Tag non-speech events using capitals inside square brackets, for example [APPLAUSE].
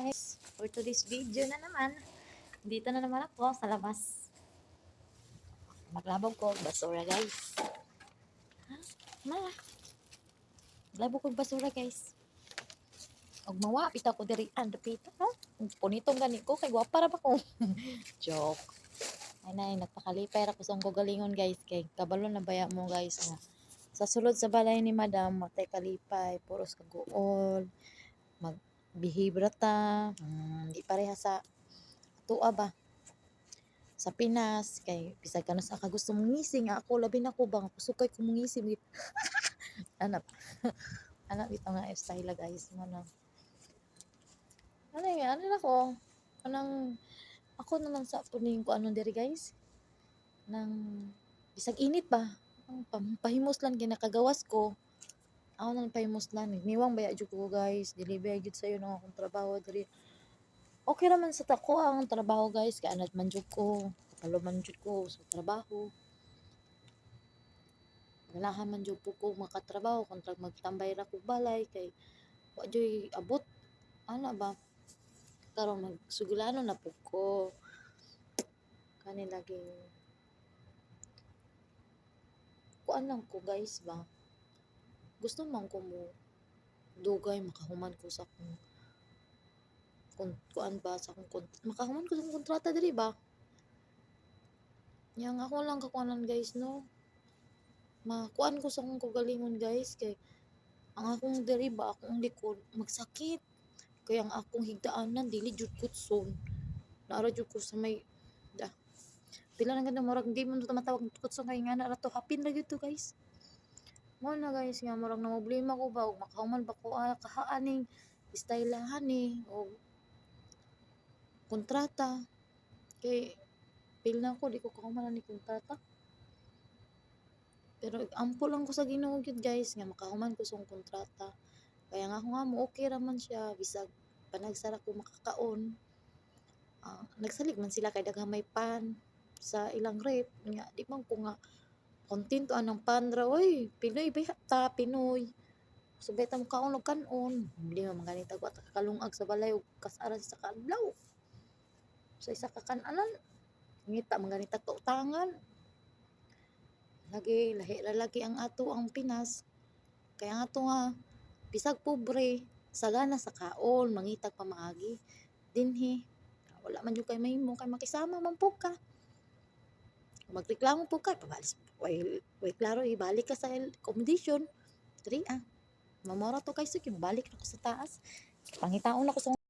guys! For today's video na naman, dito na naman ako sa labas. Maglabog ko basura guys. Ha? Ma? Maglabog ko basura guys. Og mawapit ako diri ang dapita ha? Punitong gani ko kay gwapa ra ba ko. [LAUGHS] Joke. Ay nay nagpakalipay ra ko sa galingon guys kay kabalo na baya mo guys nga. Sa sulod sa balay ni madam matay kalipay puros kaguol magbihibra ta mm, di pareha sa tuwa ba? Sa Pinas kay bisag ka na sa ka gusto mong ngising ako labi na ko bang kusukay ko mong ngising anak anak ito nga style guys. Mo na. Ano yan ano na ko? Anang ako na lang sa puning ko ano diri guys? Nang bisag init ba? Ang pam- pahimos lang ginakagawas ko ako nang pahimos lang niwang baya jud ko guys. Deliver jud sayo ng akong trabaho diri okay raman sa tako ang trabaho guys. Kaya anad man jud ko. Kapalo man jud ko sa trabaho. Ganahan man jud po ko makatrabaho. Kontra magtambay ra ko balay. Kay wa joy abot. Ana ba? Karon magsugulano na po ko. Kani laging kuan lang ko guys ba gusto man ko mo dugay makahuman ko sa kung kung kuan ba sa kung makahuman ko sa akong kontrata diri ba? Yang ako lang kakuanan guys no? Makuan ko sa akong kagalingon guys kay ang akong diri ba akong likod magsakit. Kaya ang akong higdaanan dili jud kutson naara jud ko sa may da. Pila na ganda murag di to matawag kutson kay nga na to hapin ra gyud to guys mo na guys nga murag na problema ko ba? Ug makahuman ba ko ah, kahaaning stylahan ni o kontrata. Kay pil na ko di ko kahuman ni kontrata. Pero ampo lang ko sa Ginoo gyud guys nga makahuman ko sa kontrata. Kaya nga ako nga mo okay ra man siya. Bisag panagsara ko makakaon. Ah, nagsalig man sila kay daghang may pan sa ilang rep nga di man ko nga kontento anang pan ra oy Pinoy ba ta Pinoy. Subay ta mo kaon og kanon hindi man ganita ko at kakalungag sa balay ug kasara sa kadlaw. Sa isa ka kananan. Ngita man ganita ka utangan. Lagi lahi ra lagi ang ato ang Pinas. Kaya nga to nga bisag pobre sagana sa kaon mangitag pamaagi. Dinhi wala man jud kay mahimo kay makisama man po ka magreklamo po ka pabalis way, way klaro ibalik ka sa accommodation. Diri ah mamora to kay sige balik ako sa taas. Pangitaon ako sa